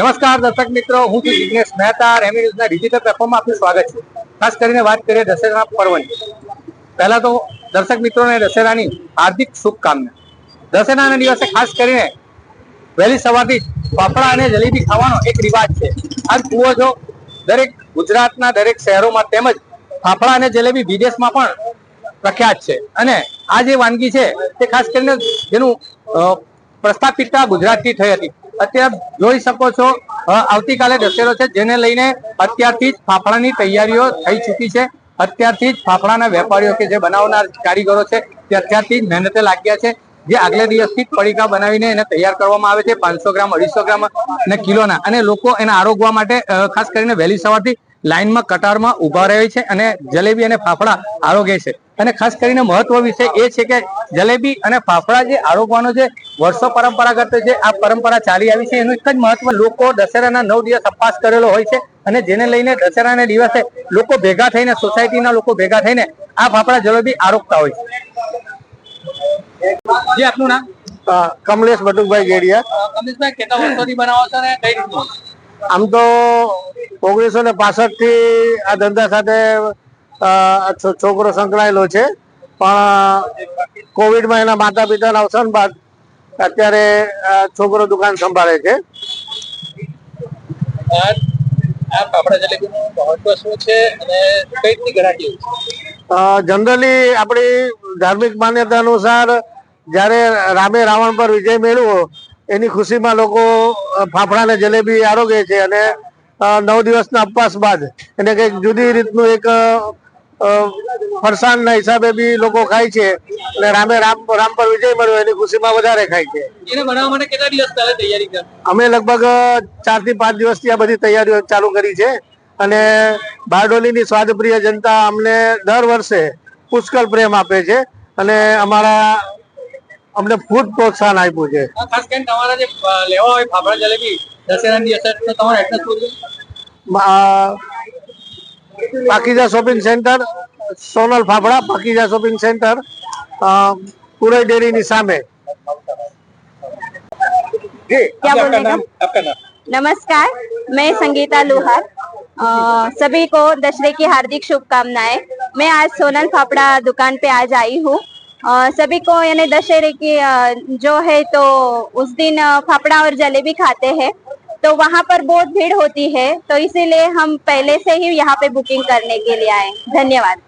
નમસ્કાર, દર્શક મિત્રો. હું છું જિજ્ઞેશ મહેતા. રેમી ન્યૂઝના ડિજિટલ પ્લેટફોર્મમાં આપનું સ્વાગત છે. ખાસ કરીને વાત કરીએ દશેરા પર્વની. પહેલા તો દર્શક મિત્રોને દશેરાની હાર્દિક શુભકામના. દશેરાના દિવસે ખાસ કરીને વહેલી સવારથી ફાફડા અને જલેબી ખાવાનો એક રિવાજ છે. આજ જુઓ જો દરેક ગુજરાતના દરેક શહેરોમાં તેમજ ફાફડા અને જલેબી વિદેશમાં પણ પ્રખ્યાત છે. અને આ જે વાનગી છે તે ખાસ કરીને જેનું પ્રસ્થાપિતતા ગુજરાતથી થઈ હતી. અત્યારે જોઈ શકો છો આવતીકાલે દશેરો છે, જેને લઈને અત્યારથી જ ફાફડાની તૈયારીઓ થઈ ચૂકી છે. અત્યારથી જ ફાફડાના વેપારીઓ કે જે બનાવનાર કારીગરો છે, તે અત્યારથી જ મહેનતે લાગ્યા છે. જે આગલે દિવસથી પડીકા બનાવીને એને તૈયાર કરવામાં આવે છે, પાંચસો ગ્રામ, અઢીસો ગ્રામ અને કિલોના. અને લોકો એને આરોગવા માટે ખાસ કરીને વહેલી સવારથી લાઈનમાં કટારમાં ઊભા રહે છે અને જલેબી અને ફાફડા આરોગે છે. અને ખાસ કરીને મહત્વ વિષય એ છે કે જલેબી અને ફાફડા જે આરોગવાનો જે વર્ષો પરંપરાગત જે આ પરંપરા ચાલી આવી છે એનું એક જ મહત્વ લોકો દશેરાના નવ દિવસ અપવાસ કરેલો હોય છે અને જેને લઈને દશેરાના દિવસે લોકો ભેગા થઈને સોસાયટીના લોકો ભેગા થઈને આ ફાફડા જલેબી આરોગતા હોય છે. જે આપનું નામ? કમલેશ બટુકભાઈ ગેડિયા. કમલેશભાઈ કેટલા વર્ષોથી બનાવો છો ને કઈ રીતનું? આમ તો ઓગણીસો ને પાસઠથી આ ધંધા સાથે છોકરો સંકળાયેલો છે. પણ કોવિડમાં એના માતા પિતાના અવસાન બાદ અત્યારે છોકરો દુકાન સંભાળે છે. જનરલી આપણી ધાર્મિક માન્યતા અનુસાર જ્યારે રામે રાવણ પર વિજય મેળવ્યો એની ખુશીમાં લોકો ફાફડા ને જલેબી આરોગે છે અને નવ દિવસના ઉપવાસ બાદ. એને કંઈક જુદી રીતનું એક ફરસાણના હિસાબે બી લોકો ખાય છે. અને રામે રામ રામ પર વિજય મળ્યો એની ખુશીમાં વધારે ખાય છે. એને બનાવવા માટે કેટલા દિવસ તૈયારી અમે લગભગ ચારથી પાંચ દિવસથી આ બધી તૈયારીઓ ચાલુ કરી છે. અને બારડોલીની સ્વાદપ્રિય જનતા અમને દર વર્ષે પુષ્કળ પ્રેમ આપે છે. અને અમારા અમને ખૂબ પ્રોત્સાહન આપ્યું છે. ખાસ કરીને તમારા જે લેવા હોય ફાફડા જલેબી દશેરાની અસર તમારે address બોલજો આ Pakija shopping centre Sonal Fafda Pakija shopping centre પુરઈ ડેરીની સામે જી क्या आपका बोलने नाम आपका नाम नमस्कार मैं संगीता लोहार अ, सभी को दशहरे की हार्दिक शुभकामनाएं मैं आज सोनल फाफड़ा दुकान पे आज आई हूँ अ, सभी को यानी दशहरे की अ, जो है तो उस दिन अ, फाफड़ा और जलेबी खाते हैं तो वहाँ पर बहुत भीड़ होती है तो इसीलिए हम पहले से ही यहाँ पे बुकिंग करने के लिए आए धन्यवाद